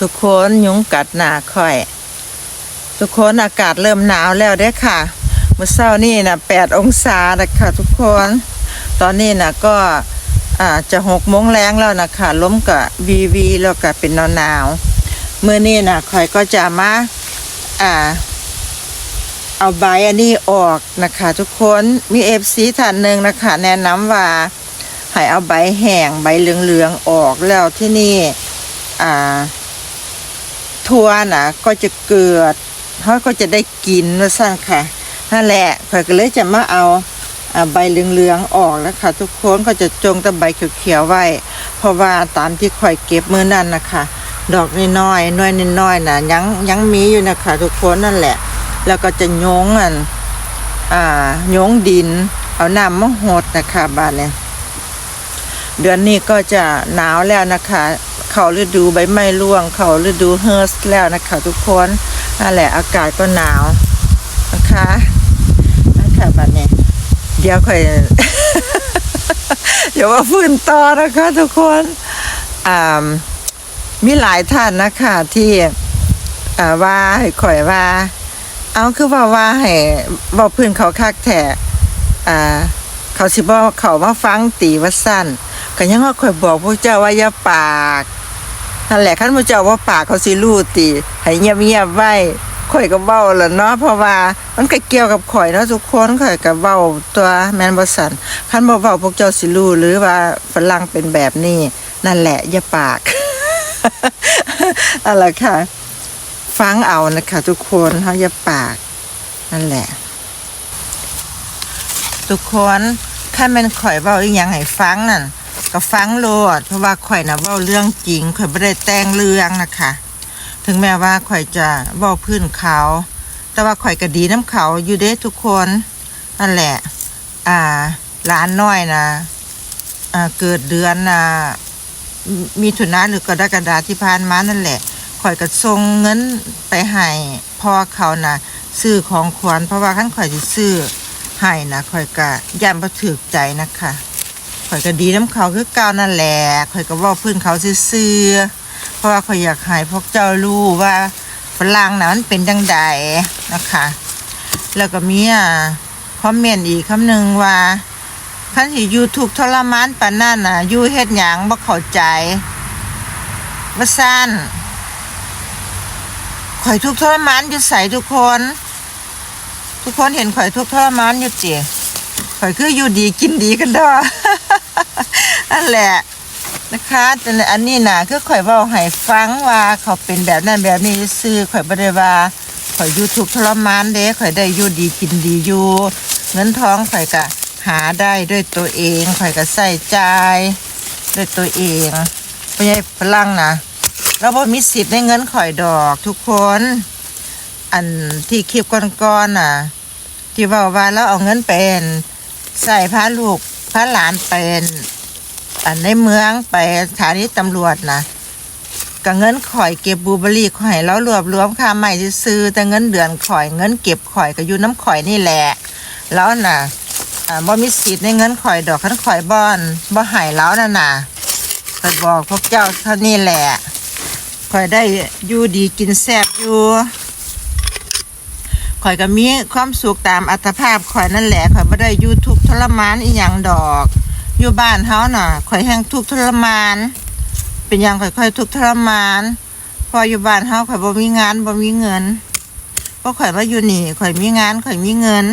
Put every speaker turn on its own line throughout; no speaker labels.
ทุกคนยุงกัดหนาค่อย ทุกคนอากาศเริ่มหนาวแล้วเด้ค่ะเมื่อเช้านี่นะแปดองศานะคะทุกคน ตอนนี้นะก็อาจะหกโมงแรงแล้วนะคะล้มกับวีวีแล้วก็เป็นหนาวหนาวๆมื่อนี้นะค่อยก็จะมาอ่าเอาใบอันนี้ออกนะคะ ทุกคนมีเอฟซีท่านหนึ่งนะคะ แนะนำว่าให้เอาใบแห้งใบเหลืองๆออกแล้วที่นี่อ่า ทัวนะก็จะเกิดเขาก็จะได้กินว่าสั่นค่ะนั่นแหละข่อยก็เลยจะมาเอาใบเหลืองๆออกแล้วค่ะ ทุกคนก็จะจงแต่ใบเขียวๆไว้ เพราะว่าตามที่ข่อยเก็บเมื่อนั่นนะคะดอกน้อยๆน้อยน้อยๆนะยังยังมีอยู่นะคะ ทุกคนนั่นแหละ แล้วก็จะโยงอันอ่าโยงดิน เอาน้ำมาหดนะคะบ้านเนี่ยเดือนนี้ก็จะหนาวแล้วนะคะ เข้าฤดูใบไม้ร่วง เข้าฤดูเฮิร์สแล้วนะคะทุกคนนั่นแหละอากาศก็หนาวนะคะนะคะบ้านเนี่ยเดี๋ยวค่อยเดี๋ยวว่าฟื้นต่อนะคะทุกคนอ่ามีหลายท่านนะคะที่ว่าให้ข่อยว่า เอาคือว่าว่าให้บอกพื้นเขาคักแท้อ่าเขาสิบอกเขามาฟังตีว่าสั้นก็ยังว่าข่อยบอกพวกเจ้าว่าอย่าปาก นั่นแหละคันพวกเจ้าว่าปากเขาสิรู้ตีให้เงียบๆไว้ข่อยก็เว้าแหละเนาะเพราะว่ามันก็เกี่ยวกับข่อยเนาะทุกคนข่อยก็เว้าตัวแมนบ่สันคันบ่เว้าพวกเจ้าสิรู้หรือว่าฝรั่งเป็นแบบนี้นั่นแหละอย่าปากอะไรค่ะ ฟังเอานะคะ ทุกคนเขาอย่าปาก นั่นแหละ ทุกคนถ้าแมันข่อยเว้าอีหยังให้ฟังนั่น ก็ฟังโลด เพราะว่าข่อยน่ะเว้าเรื่องจริงข่อยไม่ได้แต่งเรื่องนะคะ ถึงแม้ว่าข่อยจะเว้าพื้นเขา แต่ว่าข่อยก็ดีน้ำเขาอยู่เด้ทุกคนนั่นแหละ อ่าหลานน้อยนะอ่าเกิดเดือนน่ะมีถุนาหรือกรกฎาที่ผ่านมานั่นแหละข่อยก็ส่งเงินไปให้พ่อเขานะซื้อของขวัญเพราะว่าขั้นข่อยสิซื้อให้นะข่อยก็ย่านบ่ถึกใจนะคะ ข่อยก็ดีน้ำเขาคือเก่านั่นแหละข่อยก็ว่าพื้นเขาซื่อๆเพราะว่าข่อยอยากให้พวกเจ้ารู้ว่าฝรั่งนะมันเป็นจังใดนะคะ แล้วก็มีอะคอมเมนต์อีกคำหนึ่งว่าคันสิยูทูบทรมานปานนั่นน่ะยูเฮ็ดหยังบ่เข้าใจว่าซั่นข่อยทุกทรมานอยู่ใส่ทุกคน ทุกคนเห็นข่อยทุกทรมานอยู่จีข่อยคืออยู่ดีกินดีกันด้อ นั่นแหละนะคะแต่อันนี้นะคือข่อยเว้าให้ฟังว่าเขาเป็นแบบนั้นแบบนี้ซื่อข่อยบ่ได้ว่าข่อยอยู่ทุกข์ทรมานเด้ข่อยได้อยู่ดีกินดีอยู่เงินทองข่อยก็หาได้ด้วยตัวเองข่อยก็ใส่ใจด้วยตัวเองไม่ใช่ฝรั่งนะเราบ่มีสิทธิ์ในเงินข่อยดอกทุกคน อันที่คลิปก่อนๆน่ะ ที่ว่าว่าเราเอาเงินเป็นใส่พาลูก พาหลานเป็นในเมืองไปสถานีตำรวจนะก็เงินข่อยเก็บบูเบอรี่ข่อยแล้วรวบรวมค่าใหม่ซื้อแต่เงินเดือนข่อยเงินเก็บข่อยก็อยู่น้ำข่อยนี่แหละ แล้วน่ะอ่าบ่มีสิทธิ์ในเงินข่อยดอกคันข่อยบ่อนบ่หายแล้วน่ะน่ะก็บอกพวกเจ้าเท่านี้แหละข่อยได้อยู่ดีกินแซ่บอยู่ ข่อยก็มีความสุขตามอัตภาพข่อยนั่นแหละข่อยไม่ได้ยูทุกทรมานอีหยังดอก อยู่บ้านเฮาน่ะข่อยแห้งทุกทรมาน เป็นอย่างข่อยค่อยทุกทรมานพออยู่บ้านเฮาข่อยบ่มีงานบ่มีเงินเพราะข่อยมาอยู่นี่ข่อยมีงานข่อยมีเงิน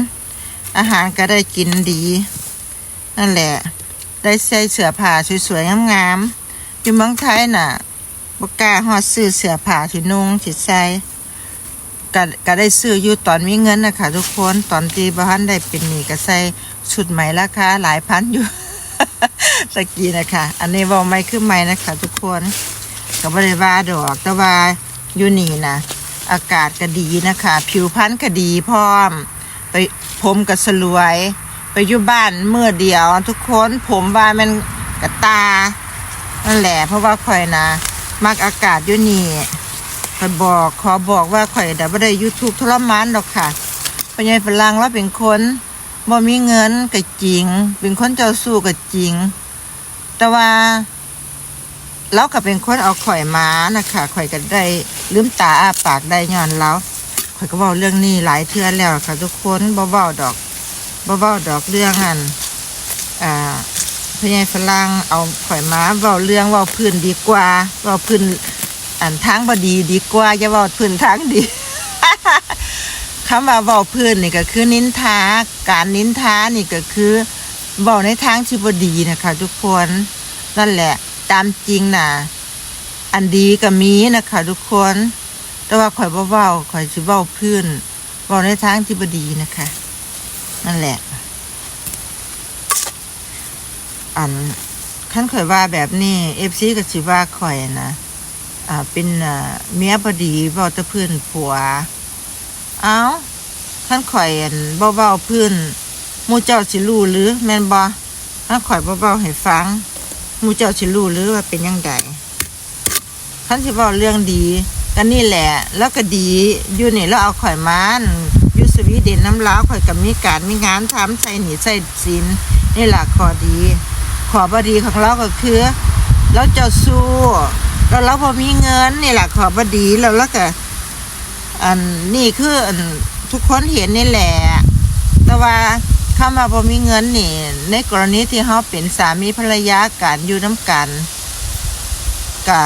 อาหารก็ได้กินดี นั่นแหละ ได้ใส่เสื้อผ้าสวยๆงามๆอยู่เมืองไทยน่ะบกล้าฮอดซื้อเสื้อผ้าที่นุ่งที่ใส่ ก็ก็ได้ซื้ออยู่ตอนมีเงินนะคะทุกคนตอนที่บ้านได้เป็นหนี้ก็ใส่ชุดใหม่ราคาหลายพันอยู่ตะกี้นะคะ อันนี้เว่าไม่คือไม่นะคะ ทุกคนก็บ่ได้ว่าดอกแต่ว่าอยู่นี่นะอากาศก็ดีนะคะ ผิวพรรณก็ดีพร้อม ไปผมก็สลวย ไปอยู่บ้านเมื่อเดียว ทุกคนผมว่ามันกระตานั่นแหละเพราะว่าข่อยนะ มักอากาศอยู่นี่ ข่อยบอกขอบอกว่าข่อยแต่ไม่ได้ยูทูบทรมานดอกค่ะปัญญาฝรั่งเราเป็นคนบ่มีเงินก็จริง เป็นคนเจ้าสู้ก็จริง แต่ว่าเราก็เป็นคนเอาข่อยมานะคะข่อยก็ได้ลืมตาอาปากได้ย้อนแล้วข่อยก็เว้าเรื่องนี้หลายเทื่อแล้วค่ะ ทุกคนบ่เว้าดอกบ่เว้าดอกเรื่องอันอ่าพญายฝรั่งเอาข่อยมาเว้าเรื่องเว้าพื้นดีกว่าเว้าพื้น อันทางบดีดีกว่าอย่าเว้าพื้นทางดีคำว่าเว้าพื้นนี่ก็คือนินทาการนินทานี่ก็คือเว้าในทางที่บดีนะคะทุกคนนั่นแหละ ตามจริงน่ะอันดีก็มีนะคะทุกคน แต่ว่าข่อยบ่เว้าข่อยสิเว้าพื้นเว้าในทางที่บดีนะคะ นั่นแหละ อันขั้นข่อยว่าแบบนี้ FC ก็สิว่าข่อยนะ อ่าเป็นอ่าเมียบ่ดีเว้าแต่พื้นผัว เอ้าท่านข่อยอันบ่เว้าพื้นมูเจ้าสิรู้หรือแมนบ่ท่านข่อยเบ่เว้าให้ฟังมูเจ้าสิรู้หรือว่าเป็นยังไงท่านสิเว้าเรื่องดีก็นี่แหละ แล้วก็ดีอยู่นี่แล้วเอาข่อยมันอยู่สวีเดนน้ำลาข่อยก็มีการมีงานทำใส่หนีใส่สินนี่แหละขอดี ขอบดีของเราก็คือเราเจ้าสู้ แล้วเราบ่มีเงินนี่แหละขอบดีแล้วแล้วก็อันนี่คืออันทุกคนเห็นนี่แหละ แต่ว่าเข้ามาบ่มีเงินนี่ ในกรณีที่เขาเป็นสามีภรรยากันอยู่น้ำกันก็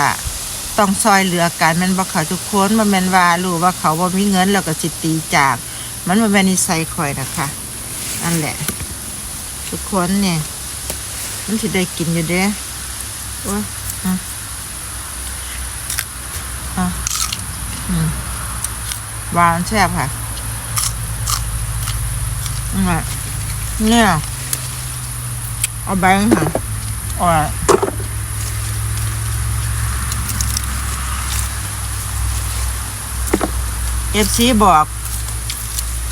ต้องซอยเหลือกันมันบ่เขาทุกคนมันแมนว่ารู้ว่าเขาบ่มีเงินแล้วก็สิตตีจาก มันบ่แมนนิสัยข่อยนะคะนั่นแหละ ทุกคนเนี่ยมันสิได้กินอยู่เด้โอ้ยอะอะอืม หวานแซ่บค่ะเนี่ยเอาแบงค์ค่ะอ่อยเอฟซีบอก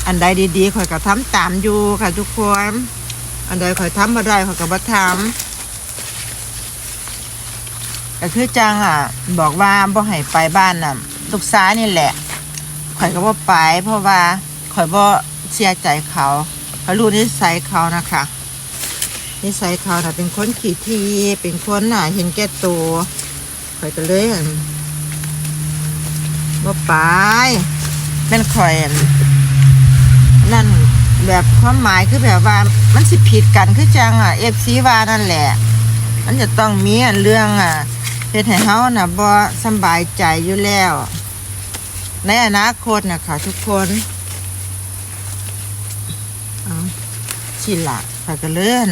อันใดดีๆข่อยก็ทำตามอยู่ค่ะทุกคน อันใดข่อยทำมาได้ข่อยก็บ่ทำก็คือจังอะ บอกว่าบ่ให้ไปบ้านน่ะลูกซ้ายนี่แหละ ข่อยก็บ่ไป เพราะว่าข่อยบ่เสียใจเขาเขารู้นิสัยเขานะคะนิสัยเขาน่ะเป็นคนขี้ทีเป็นคนน่ะ เห็นแก่ตัวข่อยก็เลยอั่นบ่ไปเป็นข่อยนั่นแบบความหมายคือแบบว่ามันสิผิดกันคือจังอะเอฟซีว่านั่นแหละ มันจะต้องมีเรื่องอะเฮ็ดให้เฮาน่ะบ่สบายใจอยู่แล้ว ในอนาคตนะคะทุกคนชิละไปกันเลื่อน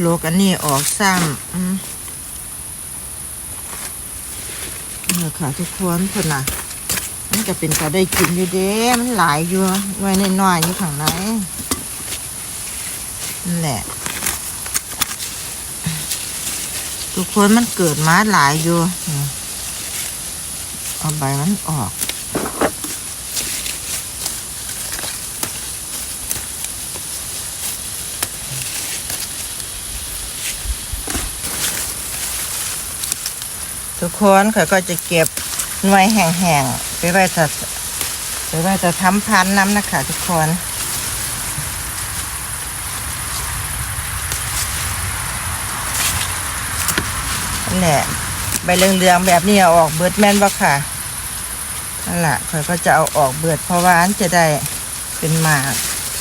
โลกอันนี้ออกซ้ำอืมนี่ค่ะทุกคนคนน่ะ มันจะเป็นก็ได้กินอยู่เด้ มันหลายอยู่ไว้ในน้อยอยู่ข้างในนั่นแหละ ทุกคนมันเกิดมาหลายอยู่เอาใบมันออก ทุกคนเขาก็จะเก็บหน่วยแห้งๆไปไว้จะไปไว้จะทำพันน้ำนะคะทุกคนนั่แหละใบเหลืองๆแบบนี้เอาออกเบิดแม่นบ่ค่ะนั่นแหละเขาก็จะเอาออกเบิดเพราะว่าอันจะได้เป็นหมาก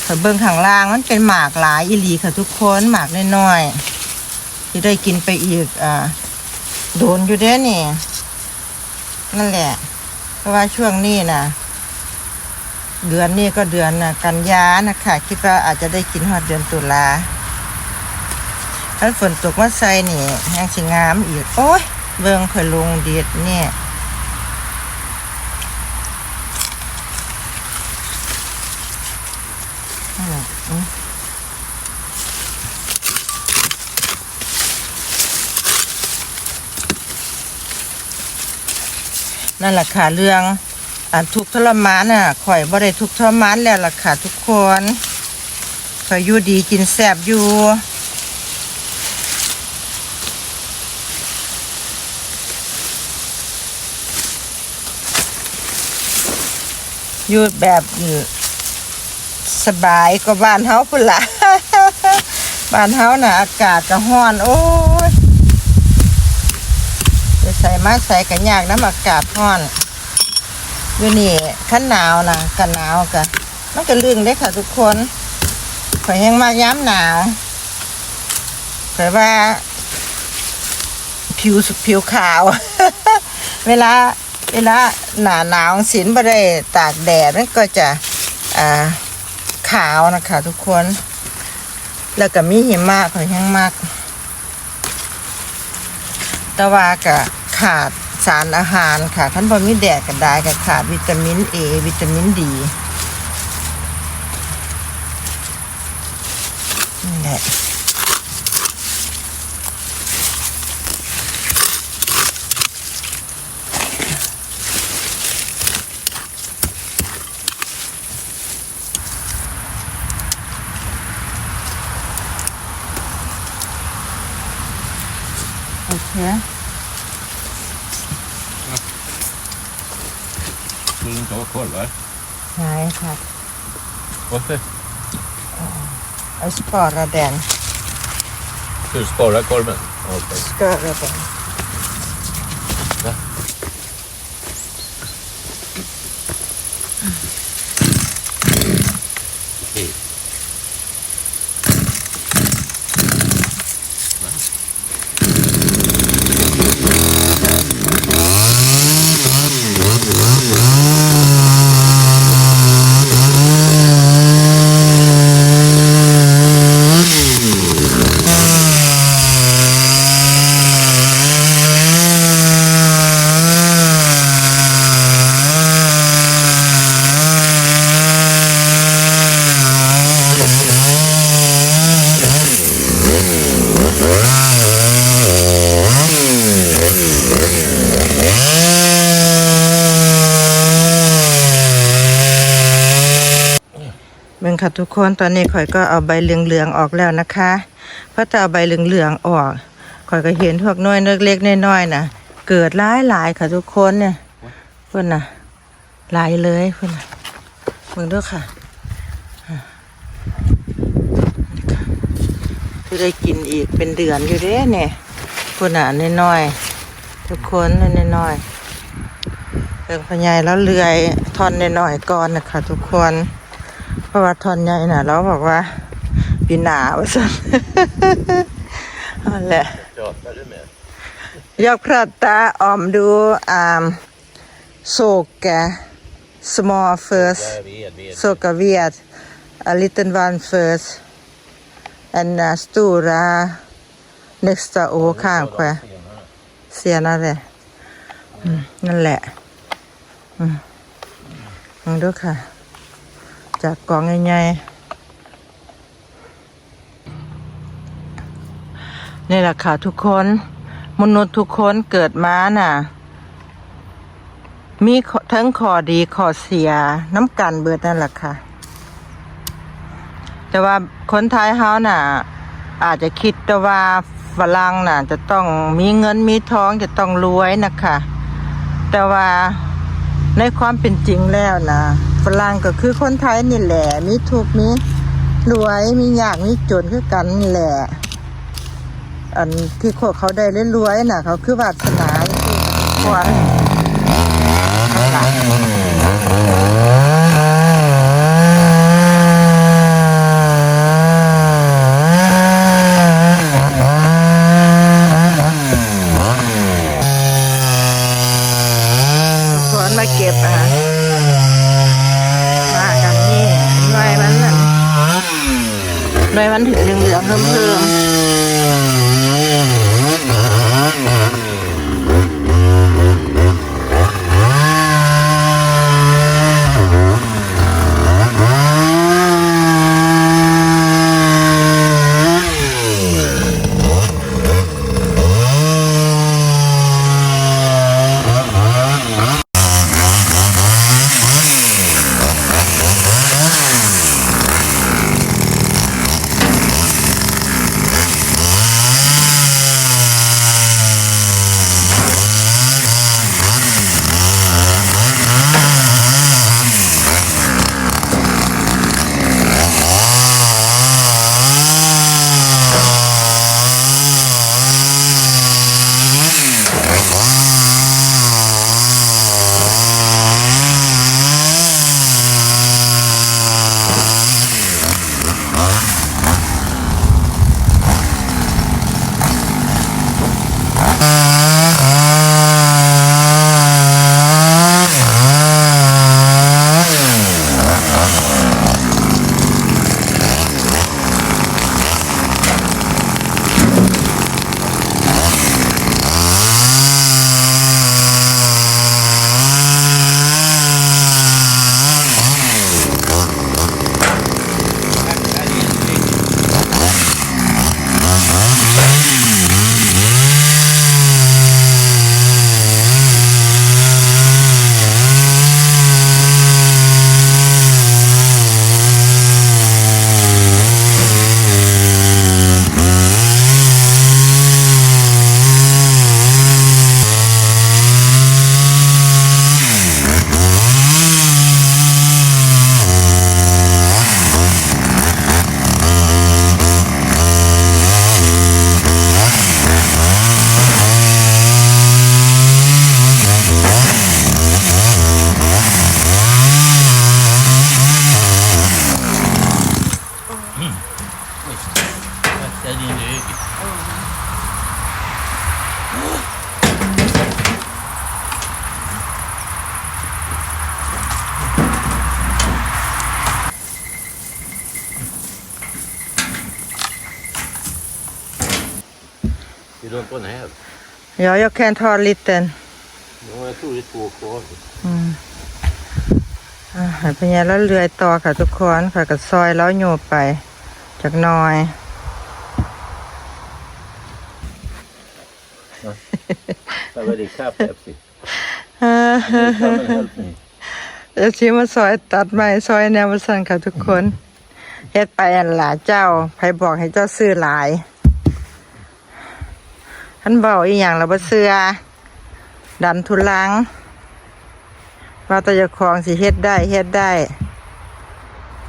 ถ้าเบิ้องข้างล่างมันเป็นหมากหลายอีหลีค่ะทุกคนหมากน้อยๆที่ได้กินไปอีกอ่า โดนอยู่เด้นี่ นั่นแหละ เพราะว่าช่วงนี้นะเดือนนี้ก็เดือนนะกันยานะคะคิดว่าอาจจะได้กินหอดเดือนตุลาถ้าฝนตกมาใส่นี่แห้งสิงามอีก โอ้ยเบิ่งเคยลงเดียดเนี่ยนั่นแหละอืม นั่นแหละค่ะเรื่องอทุกทรมานน่ะข่อยบ่ได้ทุกทรมานแล้วล่ะค่ะทุกคนข่อยอยู่ดีกินแซ่บอยู่อยู่แบบสบายกว่าบ้านเฮาพุ่นละ บ้านเฮาน่ะอากาศก็ร้อน โอ้ย ใส่ มาใส่กันยากน้ำอากาศร้อนอยู่นี่ขั้นหนาวนะกันหนาวกะมันก็ลึงได้ค่ะทุกคนข่อยยังมากย้ำหนาวแต่ว่า ผิวสุผิวขาว เวลาเวลาหนาหนาวสินบ่ได้ตากแดดมันก็จะอ่าขาวนะคะทุกคน แล้วก็มีหิมะข่อยแห้งมาก แต่ว่าก็ ขาดสารอาหารค่ะท่านบ่มีแดดก็ได้ก็ขาดวิตามินเอวิตามินดีนี่แหละ โอเค
Du vill inte ha korvar?
ใช่ค่ะ
Varför?
เอาสกอร์ระแดน
Ska du spara korven? Okej.
สกอร์ระแดน
Hej.
Ừ. เบิ่ง ค่ะทุกคนตอนนี้ข่อยก็เอาใบเหลืองๆออกแล้วนะคะเพราะเอาใบเหลืองๆออกข่อยก็เห็นพวกน้อยเล็กๆน้อยๆน่ะเกิดหลายหลายๆค่ะทุกคนเนี่ยเพื่อนน่ะหลายเลยเพื่อนน่ะเบิ่งด้วยค่ะค่ะจะได้กินอีกเป็นเดือนอยู่เด้เนี่ยเพื่อนน่ะน้อยๆทุกคนน้อยๆเรื่องพญายแล้วเลื่อยทอนน้อยๆก่อนนะคะทุกคน เพราะว่าทอนใหญ่น่ะเราบอกว่าปีหนาวสันนั่นแหละ
ยกพ
ระตาออมดูอ่าโศกแก small first
โซก
เวียด a little one first and uh, stora next to โอข้างแควเสียนั่นแหละนั่นแหละ อืมดูค่ะ จากกองใหญ่ๆนี่แหละค่ะทุกคน มนุษย์ทุกคนเกิดมาน่ะ มีทั้งขอดีขอเสียน้ำกันเบิดนั่นแหละค่ะ แต่ว่าคนไทยเฮาน่ะ อาจจะคิดแต่ว่าฝรั่งน่ะ จะต้องมีเงินมีทองจะต้องรวยนะคะ แต่ว่าในความเป็นจริงแล้วนะ ฝรั่งก็คือคนไทยนี่แหละ มีทุกมีรวยมียากมีจนคือกันนี่แหละ อันที่พวกเขาได้รวยๆน่ะ เขาคือวาสนาคือควรนั่นล่ะควรมาเก็บอะมากันนี่หน่วยมันน่ะหน่วย มันถึงเหลืองๆเพิ่ม
don't want to have.
Ja, jag kan ta lite.
Ja, jag tror det är två kvar.
อ่าให้พญาแล้วเลื่อยต่อค่ะทุกคนค่ะกับซอยแล้วโยบไปจากหน้อย
Somebody cup Pepsi.
อ่า
Come and help me.
เดี๋ยวชิมาซอยตัดไม้ซอยแนวมาสั่นค่ะทุกคนเฮ็ดไปอันหลาเจ้าไผบอกให้เจ้าซื้อหลาย ท่านบอกอีหยังเราบ่เสื้อดันทุลัง ว่าตะจะคลองสิเฮ็ดได้เฮ็ดได้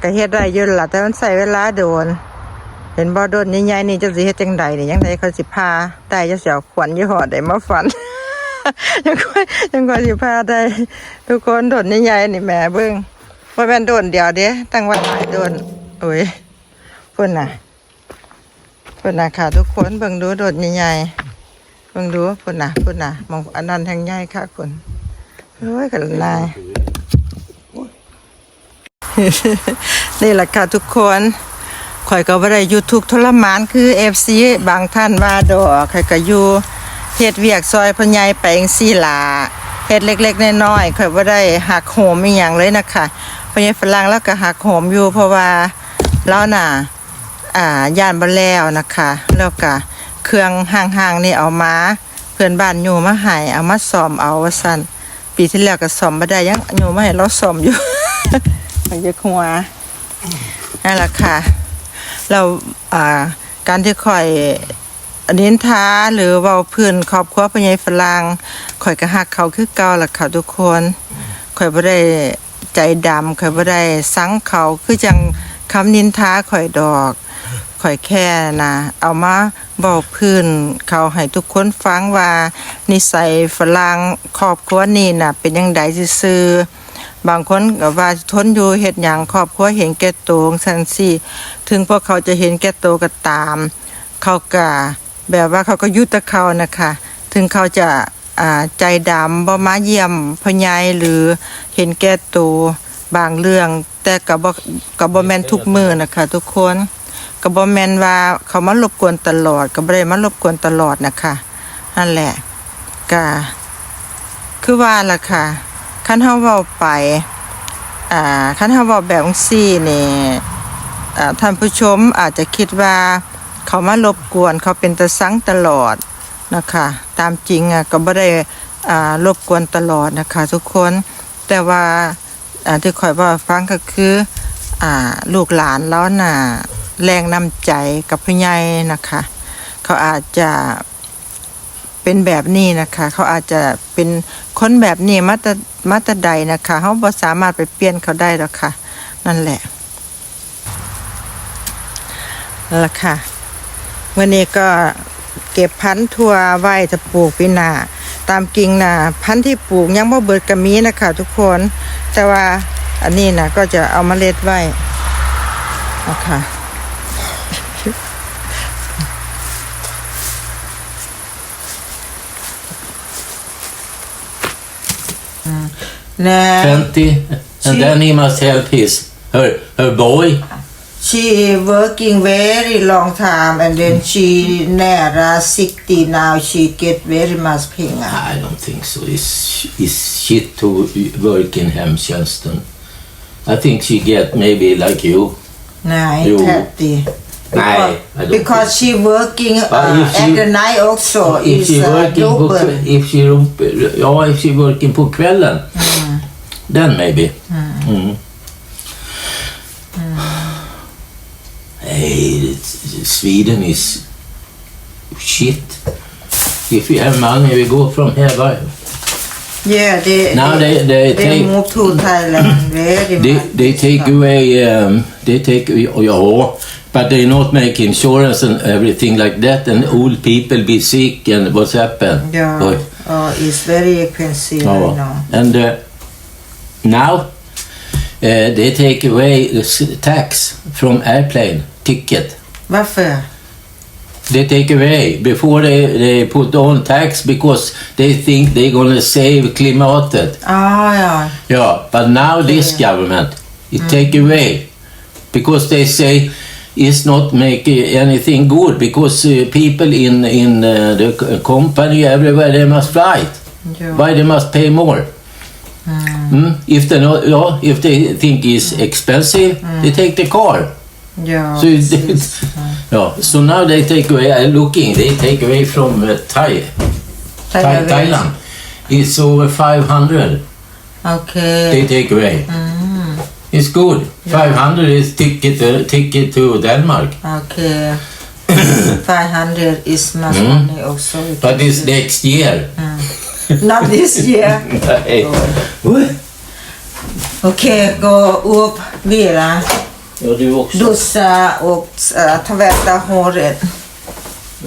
ก็เฮ็ดได้ยืนละแต่มันใส่เวลาโดน เห็นบ่โดนใหญ่ๆนี่จะสิเฮ็ดจังใดนี่ยังไดเขาสิพาได้จะเสียวขวัญยี่ห้อใดมาฝันยังค่อยยังค่อยสิพาได้ ทุกคนโดนใหญ่ๆนี่แหม่เบิ่งบ่แม่นโดนเดียวเด้ตั้งว่าหลายโดนโอ้ยเพิ่นน่ะเพิ่นน่ะค่ะทุกคนเบิ่งดูโดนใหญ่ๆ บิ่งดูพิ่นน่ะพิ่นน่ะมองอันนั้นแห่งใหญ่ค่ะคุณโอ้ยกันนายนี่แหละค่ะทุกคนข่อยก็บ่ได้อยู่ทุกทรมานคือ FC บางท่านว่าดอกข่อยก็อยู่เฮ็ดเวียกซอยพ่อใหญ่ไปจังซี่ล่ะเฮ็ดเล็กๆน้อยๆข่อยบ่ได้หักโหมอีหยังเลยนะคะพ่อใหญ่ฝรั่งแล้วก็หักโหมอยู่เพราะว่าเราน่ะอ่าย่านบ่แล้วนะคะแล้วก็ เครื่องห่างๆนี่เอามาเพื่อนบ้านอยู่มาให้เอามาซ่อมเอาว่าซั่นปีที่แล้วก็ซ่อมบ่ได้ยังอยู่มาให้เราซ่อมอยู่ ไปยึกหัวนั่นแหละค่ะ เราอ่าการที่ข่อยนินทาหรือเว้าพื้นครอบครัวพญายฝรั่งข่อยก็ฮักเขาคือเก่าล่ะค่ะทุกคนข่อยบ่ได้ใจดำข่อยบ่ได้สังเขาคือจังคำนินทาข่อยดอก ข่อยแค่นะเอามาเว้าพื้น เขาให้ทุกคนฟังว่า นิสัยฝรั่งครอบครัวนี่น่ะเป็นจังไดซื่อบางคนก็ว่าทนอยู่เฮ็ดหยังครอบครัวเห็นแก่ตัวจังซี่ถึงพวกเขาจะเห็นแก่ตัวก็ตาม เขาก็แบบว่าเขาก็ยุติเขานะคะ ถึงเขาจะใจดำบ่มาเยี่ยมพ่อใหญ่หรือเห็นแก่ตัวบางเรื่อง แต่ก็บ่ก็บ่แม่นทุกมือนะคะ ทุกคน ก็บ่แมนว่าเขามารบกวนตลอดก็บ่ได้มารบกวนตลอดนะคะนั่นแหละก็คือว่าล่ะค่ะคันเฮาเว้าไปอ่าคันเฮาเว้าแบบจังซี่นี่อ่าท่านผู้ชมอาจจะคิดว่าเขามารบกวนเขาเป็นตะสังตลอดนะคะตามจริงอะก็บ่ได้อ่ารบกวนตลอดนะคะ ทุกคนแต่ว่าที่ข่อยว่าฟังก็คืออ่าลูกหลานแล้วน่ะ แรงน้ำใจกับพ่อใหญ่นะคะ เขาอาจจะเป็นแบบนี้นะคะ เขาอาจจะเป็นคนแบบนี้มาแตมาแตใดนะคะเขาบ่สามารถไปเปลี่ยนเขาได้หรอกค่ะ นั่นแหละนั่ะค่ะวันนี้ก็เก็บพันธุ์ทั่วไว้จะปลูกปีหน้าตามกิ่งน่ะพันธุ์ที่ปลูกยังบ่เบิดก็มีนะคะทุกคน แต่ว่าอันนี้นะก็จะเอามาเล็ดไว้นะคะ แน่
20 and then he must help his her her boy.
She working very long time and then she nära 60 now. She get very much pengar.
I don't think so. It's, it's shit to work in hemtjänsten. I think she get maybe like you.
Nej,
Jo.
30.
I don't
because she working uh,
she-
at the night also
if
is
she
uh,
working på, if she ja if she working på kvällen then maybe mm. Hey, Sweden is shit. If we have money, we go from here. Right?
Yeah, they,
Now
they,
they they,
they
take
move to Thailand very
they, they take away um, they take yeah, but they not make insurance and everything like that, and old people be sick and what's happened.
Yeah,
Oj.
oh, it's very expensive, I
Ja.
know.
And uh, now uh, they take away the tax from airplane ticket.
Varför?
They take away before they, they put on tax because they think they're gonna save klimatet.
Ah, ja.
Yeah, but now this government it take away because they say is not make anything good because uh, people in in uh, the company everywhere they must fly.
Yeah.
Why they must pay more? Hmm? If they not, yeah, if they think it's expensive, they take the car.
Ja,
So, it, yeah, so now they take away. Uh, looking, they take away from uh, Thai. Thailand. It's over 500.
Okay.
They take away. It's good. 500 is ticket to, ticket to Denmark.
Okej. 500 is much
Mm.
money also.
But it's next year.
Not this year.
Nej.
Okej, gå upp, vila,
Ja, du också.
duscha och äh, tvätta håret.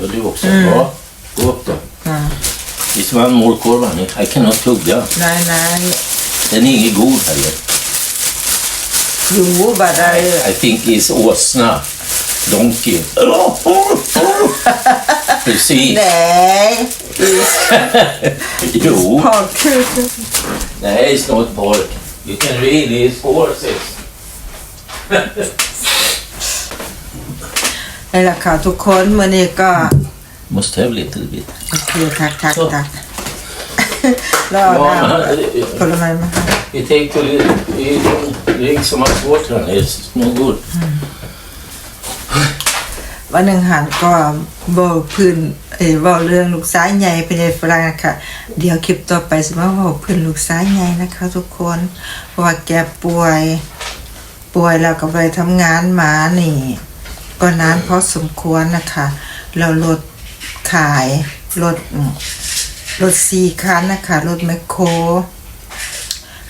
Ja, du också. Ja, gå upp då.
Mm.
This one more korvan. I cannot tugga.
Nej, nej.
Den är ingen god heller.
Jo, bara...
I think it's åsna. Donkey. Precis.
Nej.
jo.
Parkhuset.
Nej, it's not pork. You can really, it's horses.
นี่แหละค่ะทุกคนมื่อนี้ก็
Must have little bit.
โอเคทักทักทัก แล้วเอาน้ำผลไม้มาให้
You take to you drink so much water. It's no good.
วันหนึ่งหันก็บอกพื้นเอ้ยบอกเรื่องลูกสายใหญ่เป็นไงฝรั่งนะคะเดี๋ยวคลิปต่อไปสิมาบอกพื้นลูกสายใหญ่นะคะ ทุกคนเพราะว่าแกป่วย ป่วยแล้วก็ไปทำงานมานี่ ก็นานพอสมควรนะคะ เราลดขายรถอืมรถสี่คันนะคะรถแมคโคร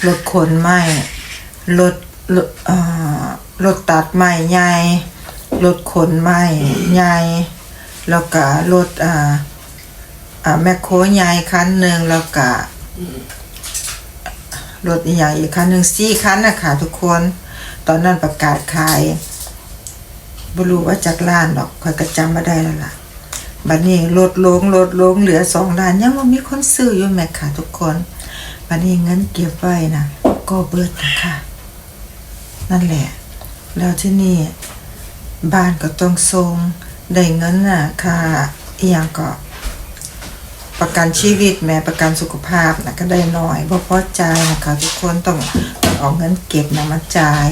รถขนไม้รถรถเอ่อรถตัดไม้ใหญ่รถขนไม้ใหญ่แล้วก็รถอ่าอ่าแมคโครใหญ่คันหนึ่งแล้วก็รถอีกอย่างอีกคันหนึ่งสี่คันนะคะทุกคน ตอนนั้นประกาศขายบรู้ว่าจากล้านดอกคอยกระจำมาได้แล้วล่ะบัดนี้ลดลงลดลงเหลือสองล้าน ยังว่ามีคนซื้ออยู่แม่ค่ะทุกคน บัดนี้เงินเก็บไว้นะก็เบิดนะคะนั่นแหละ แล้วที่นี่ บ้านก็ต้องทรงได้เงินน่ะค่าอีหยังก็ประกันชีวิตแม่ประกันสุขภาพนะก็ได้น้อยเพราะพอใจนะคะทุกคนต้องต้องเอาเงินเก็บนะมาจ่าย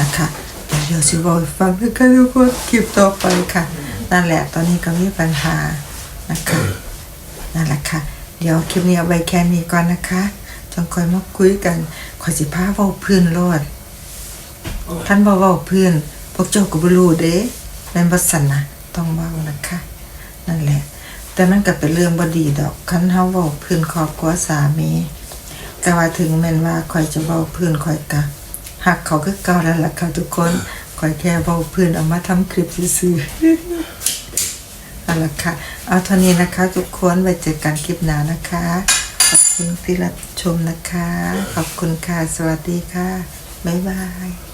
นะคะเดี๋ยวเดี๋ยวสิบอกฟังนะคะทุกคนคลิปต่อไปค่ะ นั่นแหละตอนนี้ก็มีปัญหานะคะนั่นแหละค่ะ เดี๋ยวคลิปนี้เอาไว้แค่นี้ก่อนนะคะ จงคอยมาคุยกันขอยสิพาเว้าพื้นโลดท่านบ่เว้าพื้นพวกเจ้าก็บ่รู้เด้แม่นบ่สั่นนะต้องเว้านะคะนั่นแหละ แต่มันก็เป็นเรื่องบดีดอกคันเฮาเว้าพื้นครอบครัวสามีแต่ว่าถึงแม่นว่าคอยจะเว้าพื้นคอยกะหักเขาคือเก่าแล้วล่ะค่ะทุกคนคอยแค่เว้าพื้นเอามาทำคลิปซื่อๆเอาละค่ะ เอาเท่านี้นะคะ ทุกคนไว้เจอกันคลิปหน้านะคะ ขอบคุณที่รับชมนะคะ ขอบคุณค่ะ สวัสดีค่ะ บ๊ายบาย